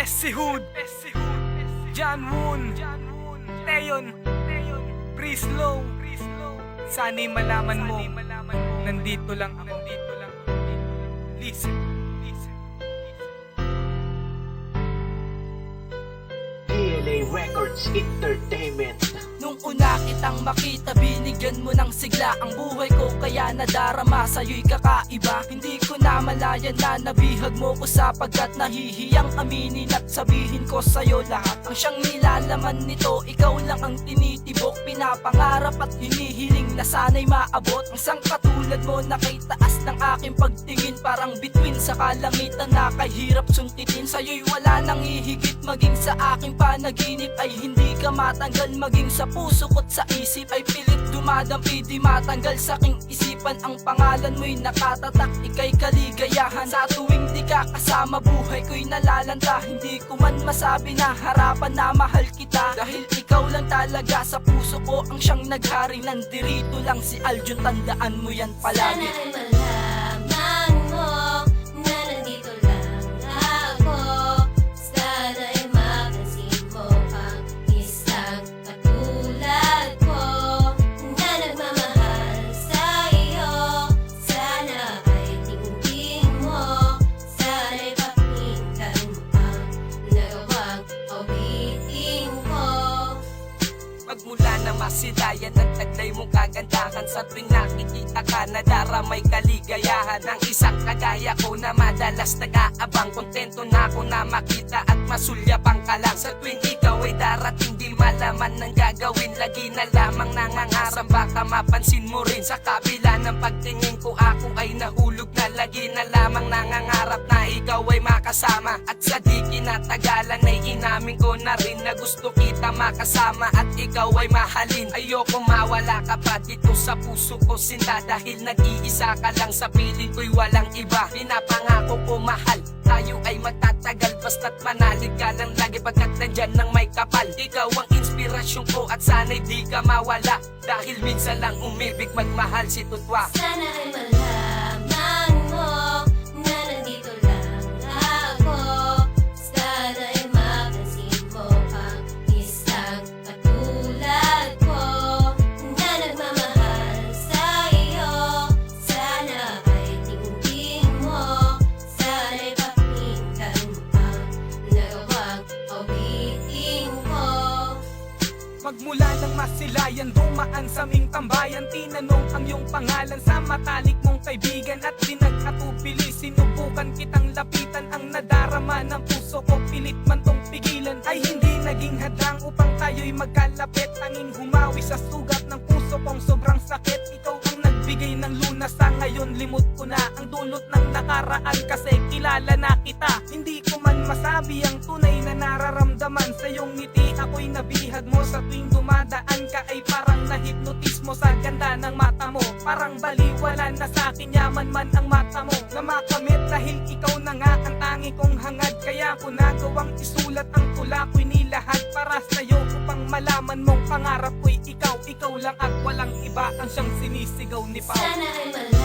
Pesihud John Woon Teyon. Prislow Sana'y malaman mo. Nandito lang ako. Listen. Listen DLA Records Entertainment kitang makita, binigyan mo ng sigla. Ang buhay ko kaya nadarama sa'yo'y kakaiba. Hindi ko na malayan na nabihag mo ko sapagkat Nahihiyang aminin at sabihin ko sa'yo lahat. Ang siyang nilalaman nito, ikaw lang ang tinitibok. Pinapangarap at hinihiling na sana'y maabot. Ang sang katulad mo na kay taas ng aking pagtingin. Parang bituin sa kalangitan na kahirap suntitin. Sa'yo'y wala nang hihigit maging sa aking panaginip Ay hindi ka matanggal. Maging sa puso ko't sa isip Ay pilit dumadampi di matanggal. Sa aking isipan Ang pangalan mo'y nakatatak. Ika'y kaligayahan. Sa tuwing di ka kasama buhay ko'y nalalanta. Hindi ko man masabi na harapan na mahal kita. Dahil ikaw lang talaga sa puso ko ang siyang naghari. Nandirito lang si Aljun tandaan mo yan palagi. Sana ay masilayan ang taglay mong kagandahan. Sa tuwing nakikita ka nadaramay kaligayahan. Ang isang kagaya ko na madalas nag-aabang. Kontento na ako na makita at masulyapang ka lang. Sa tuwing ikaw ay darating di malaman ng gagawin. Lagi na lamang nangangarang baka mapansin mo rin. Sa kabila ng pagtingin ko ako ay nahulog na. Lagi na lamang nangangarap na ikaw ay makasama. At sa di kinatagalan ay inamin ko na rin Na gusto kita makasama. At ikaw ay mahalin. Ayoko mawala ka pa dito sa puso ko sinta. Dahil nag-iisa ka lang sa piling ko'y walang iba. Pinapangako ko mahal tayo ay magtatagal Basta't manalig ka lang lagi pagkat nandyan ng may kapal. Ikaw ang inspirasyon ko at sana'y di ka mawala. Dahil minsan lang umibig magmahal si Tutwa. Sana ay malaman Magmula ng masilayan, dumaan sa ming tambayan. Tinanong ang iyong pangalan sa matalik mong kaibigan At di nagkatubili, sinubukan kitang lapitan Ang nadarama ng puso ko, pilit man tong pigilan Ay hindi naging hadlang upang tayo'y magkalapit. Tanging humawi sa sugat ng puso kong sobrang sakit. Ikaw nagbigay ng lunas sa ngayon limot ko na Ang dulot ng nakaraan. Kasi kilala na kita Hindi ko man masabi ang tunay na nararamdaman. Sa iyong ngiti ako'y nabihag mo. Sa tuwing dumadaan ka ay parang nahipnotis mo Sa ganda ng mata mo Parang baliwala na sa akin. Yaman man ang mata mo Na makamit dahil ikaw na nga ang tangi kong hangad. Kaya ko nagawang isulat ang tula ko'y nilahad Para sa'yo upang malaman mong pangarap ko'y ikaw Ikaw lang at walang iba. Ang siyang sinisigaw ni Pao. Sana ay malaman